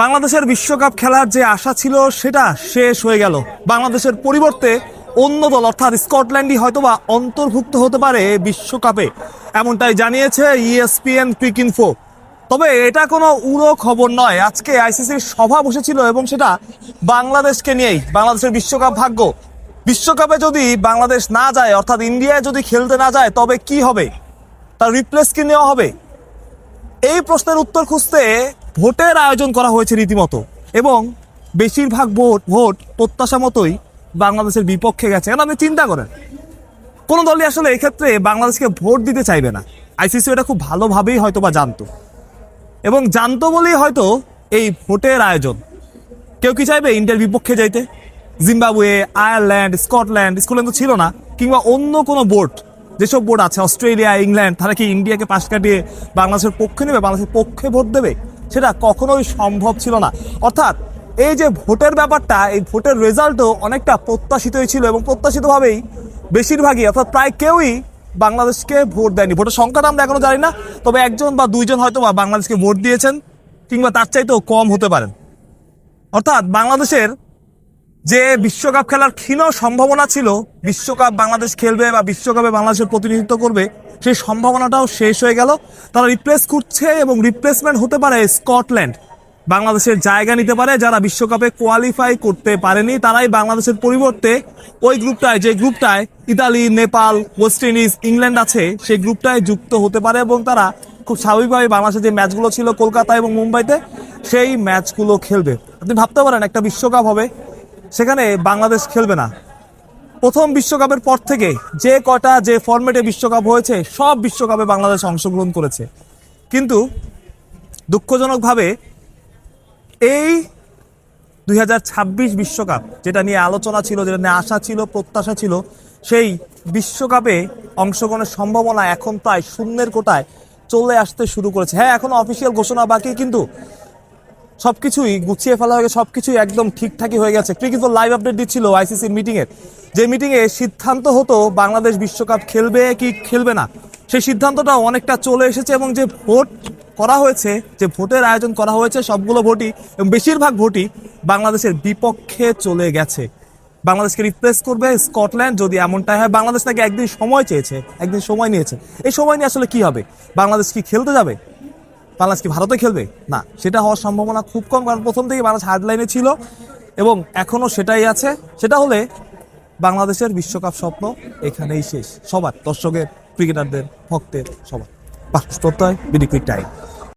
বাংলাদেশের বিশ্বকাপ খেলার যে আশা ছিল, সেটা শেষ হয়ে গেল। বাংলাদেশের পরিবর্তে অন্য দল, অর্থাৎ স্কটল্যান্ডই হয়তোবা অন্তর্ভুক্ত হতে পারে বিশ্বকাপে। এমনটাই জানিয়েছে ইএসপিএন ক্রিক ইনফো তবে এটা কোনো উড়ো খবর নয়। আজকে আইসিসির সভা বসেছিল এবং সেটা বাংলাদেশকে নিয়েই, বাংলাদেশের বিশ্বকাপ ভাগ্য। বিশ্বকাপে যদি বাংলাদেশ না যায়, অর্থাৎ ইন্ডিয়ায় যদি খেলতে না যায়, তবে কি হবে? তার রিপ্লেস কি নেওয়া হবে? এই প্রশ্নের উত্তর খুঁজতে ভোটের আয়োজন করা হয়েছে রীতিমতো। এবং বেশিরভাগ ভোট ভোট প্রত্যাশা মতোই বাংলাদেশের বিপক্ষে গেছে। এখন আপনি চিন্তা করেন? কোনো দলই আসলে এক্ষেত্রে বাংলাদেশকে ভোট দিতে চাইবে না। আইসিসি এটা খুব ভালোভাবেই হয়তো বা জানতো। এবং জানতো বলেই হয়তো এই ভোটের আয়োজন। কেউ কি চাইবে ইন্ডিয়ার বিপক্ষে যাইতে? জিম্বাবুয়ে, আয়ারল্যান্ড, স্কটল্যান্ড স্কটল্যান্ড তো ছিল না। কিংবা অন্য কোনো বোর্ড? যেসব বোর্ড আছে, অস্ট্রেলিয়া, ইংল্যান্ড, তারা কি ইন্ডিয়াকে পাশ কাটিয়ে বাংলাদেশের পক্ষে নেবে? বাংলাদেশের পক্ষে ভোট দেবে? সেটা কখনোই সম্ভব ছিল না। অর্থাৎ এই যে ভোটের ব্যাপারটা, এই ভোটের রেজাল্টও অনেকটা প্রত্যাশিতই ছিল এবং প্রত্যাশিতভাবেই বেশিরভাগই, অর্থাৎ প্রায় কেউই বাংলাদেশকে ভোট দেয়নি। ভোটের সংখ্যাটা আমরা এখনও জানি না, তবে একজন বা দুইজন হয়তো বা বাংলাদেশকে ভোট দিয়েছেন কিংবা তার চাইতেও কম হতে পারেন। অর্থাৎ বাংলাদেশের যে বিশ্বকাপ খেলার ক্ষীণ সম্ভাবনা ছিল, বিশ্বকাপ বাংলাদেশ খেলবে বা বিশ্বকাপে বাংলাদেশের প্রতিনিধিত্ব করবে, সেই সম্ভাবনাটাও শেষ হয়ে গেল। তারা রিপ্লেস করছে এবং রিপ্লেসমেন্ট হতে পারে স্কটল্যান্ড বাংলাদেশের জায়গা নিতে পারে যারা বিশ্বকাপে কোয়ালিফাই করতে পারেনি, তারাই বাংলাদেশের পরিবর্তে ওই গ্রুপটায়, যে গ্রুপটায় Italy, Nepal West Indies England আছে, সেই গ্রুপটায় যুক্ত হতে পারে এবং তারা খুব স্বাভাবিকভাবে বাংলাদেশের যে ম্যাচগুলো ছিল কলকাতা এবং মুম্বাইতে, সেই ম্যাচগুলো খেলবে। আপনি ভাবতে পারেন একটা বিশ্বকাপ হবে সেখানে বাংলাদেশ খেলবে না। প্রথম বিশ্বকাপের পর থেকে যে কটা যে ফরম্যাটে বিশ্বকাপ হয়েছে, সব বিশ্বকাপে বাংলাদেশ অংশগ্রহণ করেছে। কিন্তু দুঃখজনকভাবে এই দুই বিশ্বকাপ যেটা নিয়ে আলোচনা ছিল, যেটা নিয়ে আশা ছিল, প্রত্যাশা ছিল, সেই বিশ্বকাপে অংশগ্রহণের সম্ভাবনা এখন প্রায় শূন্যের কোটায় চলে আসতে শুরু করেছে। হ্যাঁ এখন অফিসিয়াল ঘোষণা বাকি, কিন্তু সবকিছুই গুছিয়ে ফেলা হয়ে গেছে, সবকিছুই একদম ঠিকঠাকই হয়ে গেছে। ক্রিকেট লাইভ আপডেট দিচ্ছিল আইসিসির মিটিং এর যে মিটিংয়ে সিদ্ধান্ত হতো বাংলাদেশ বিশ্বকাপ খেলবে কি খেলবে না, সেই সিদ্ধান্তটা অনেকটা চলে এসেছে এবং যে ভোট করা হয়েছে, যে ভোটের আয়োজন করা হয়েছে, সবগুলো ভোটই এবং বেশিরভাগ ভোটই বাংলাদেশের বিপক্ষে চলে গেছে। বাংলাদেশকে রিপ্লেস করবে স্কটল্যান্ড, যদি এমনটাই হয়, বাংলাদেশ নাকি একদিন সময় চেয়েছে, একদিন সময় নিয়েছে। এই সময় নিয়ে আসলে কি হবে? বাংলাদেশ কি খেলতে যাবে? বাংলাদেশ কি ভারতে খেলবে? না, সেটা হওয়ার সম্ভাবনা খুব কম, কারণ প্রথম থেকে বাংলাদেশ হার্ডলাইনে ছিল এবং এখনও সেটাই আছে। সেটা হলে বাংলাদেশের বিশ্বকাপ স্বপ্ন এখানেই শেষ। সবার, দর্শকের, ক্রিকেটারদের, ভক্তের, সবার। প্রত্যয়, বিডি কুইক টাইম।